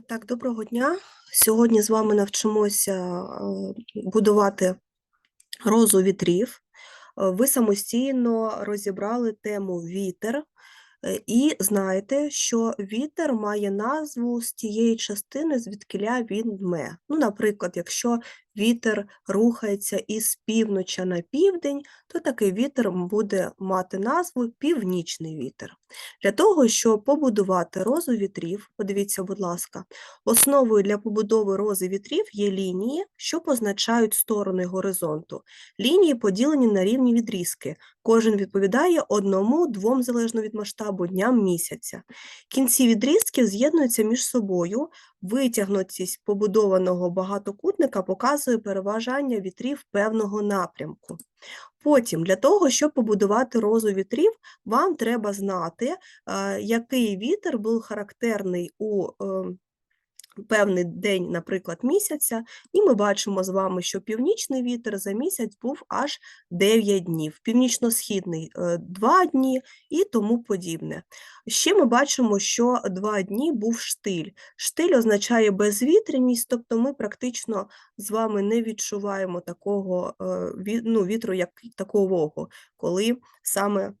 Так, доброго дня. Сьогодні з вами навчимося е, будувати розу вітрів. Е, Ви самостійно розібрали тему вітер е, і знаєте, що вітер має назву з тієї частини, звідкиля він дме. Ну, наприклад, якщо вітер рухається із півночі на південь, то такий вітер буде мати назву північний вітер. Для того, щоб побудувати розу вітрів, подивіться, будь ласка, основою для побудови рози вітрів є лінії, що позначають сторони горизонту. Лінії поділені на рівні відрізки. Кожен відповідає одному, двом залежно від масштабу дням місяця. Кінці відрізків з'єднуються між собою. Витягнутість побудованого багатокутника показує переважання вітрів певного напрямку. Потім, для того, щоб побудувати розу вітрів, вам треба знати, е, який вітер був характерний у е, певний день, наприклад, місяця, і ми бачимо з вами, що північний вітер за місяць був аж 9 днів, північно-східний 2 дні і тому подібне. Ще ми бачимо, що 2 дні був штиль. Штиль означає безвітряність, тобто ми практично з вами не відчуваємо такого е, ну, вітру, як такового, коли саме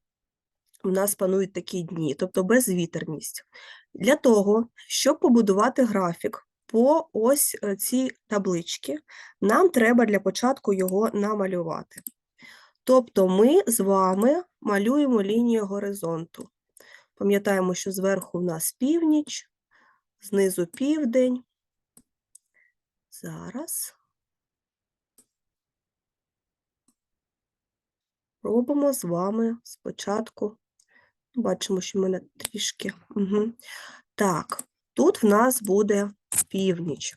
у нас панують такі дні, тобто безвітерність. Для того, щоб побудувати графік по ось е, цій табличці, нам треба для початку його намалювати. Тобто ми з вами малюємо лінію горизонту. Пам'ятаємо, що зверху в нас північ, знизу південь. Зараз робимо з вами спочатку. Бачимо, що в мене трішки. Угу. Так, тут в нас буде північ.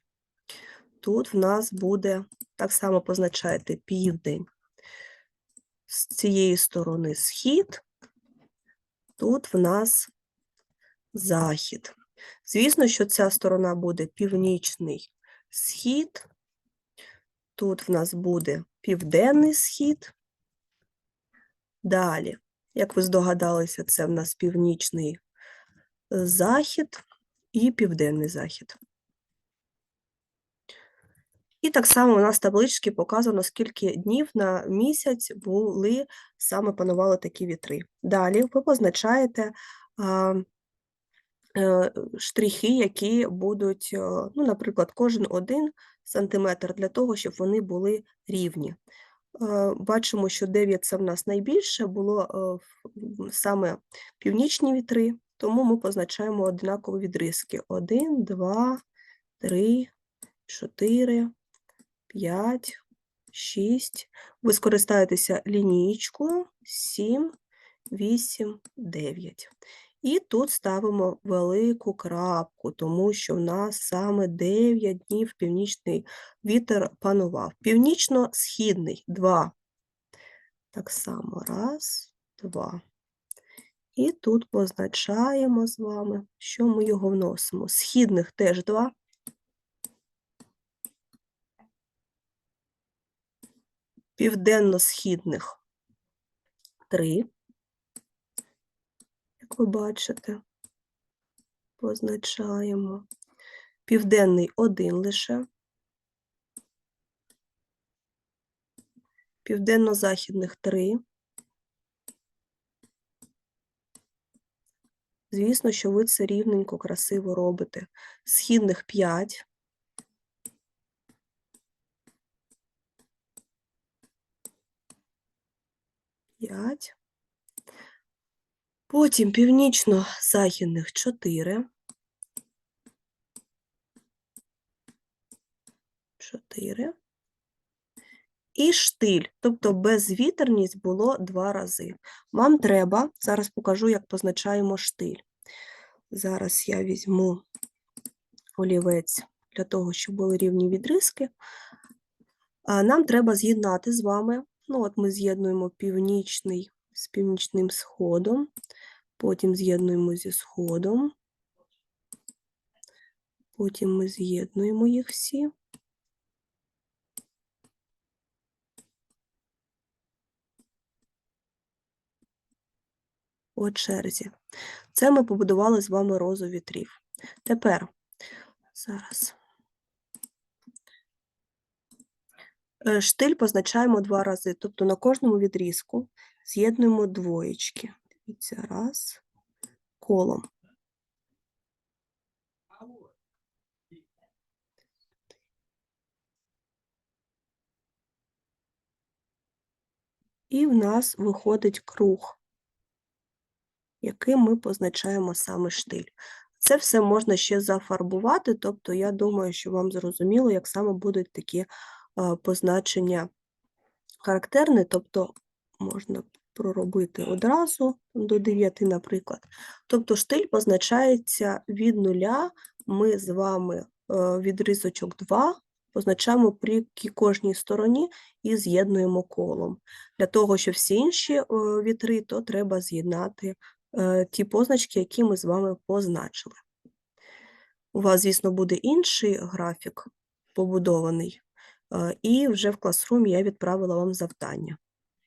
Тут в нас буде, так само позначаєте, південь. З цієї сторони схід, тут в нас захід. Звісно, що ця сторона буде північний схід, тут в нас буде південний схід. Далі, як ви здогадалися, це в нас північний е, захід і південний захід. І так само у нас в табличці показано, скільки днів на місяць були, саме панували такі вітри. Далі ви позначаєте а, е, штрихи, які будуть, е, ну, наприклад, кожен один сантиметр для того, щоб вони були рівні. Е, Бачимо, що 9 це в нас найбільше, було е, саме північні вітри, тому ми позначаємо однакові відрізки. 1, 2, 3, 4, 5, 6. Ви скористаєтеся лінійкою 7, 8, 9. І тут ставимо велику крапку, тому що в нас саме 9 днів північний вітер панував. Північно-східний 2. Так само раз, два. І тут позначаємо з вами, що ми його вносимо. Східних теж 2. Південно-східних 3. Як ви бачите, позначаємо. Південний один лише. Південно-західних 3. Звісно, що ви це рівненько, красиво робите. Східних 5. П'ять. Потім північно-західних 4. 4. І штиль, тобто безвітерність було два рази. Вам треба, зараз покажу, як позначаємо штиль. Зараз я візьму олівець для того, щоб були рівні відрізки. А Нам треба з'єднати з вами. Ну, от ми з'єднуємо північний з північним сходом, потім з'єднуємо зі сходом, потім ми з'єднуємо їх всі. По черзі. Це ми побудували з вами розу вітрів. Тепер Зараз. Е, Штиль позначаємо два рази, тобто на кожному відрізку з'єднуємо двоєчки. Дивіться, раз, колом. І в нас виходить круг, яким ми позначаємо саме штиль. Це все можна ще зафарбувати, тобто я думаю, що вам зрозуміло, як саме будуть такі е, позначення характерні, тобто можна проробити одразу до 9, наприклад. Тобто штиль позначається від нуля, ми з вами е, відрізочок 2 позначаємо при кожній стороні і з'єднуємо колом. Для того, щоб всі інші е, вітри, то треба з'єднати е, ті позначки, які ми з вами позначили. У вас, звісно, буде інший графік побудований, і вже в класрум я відправила вам завдання.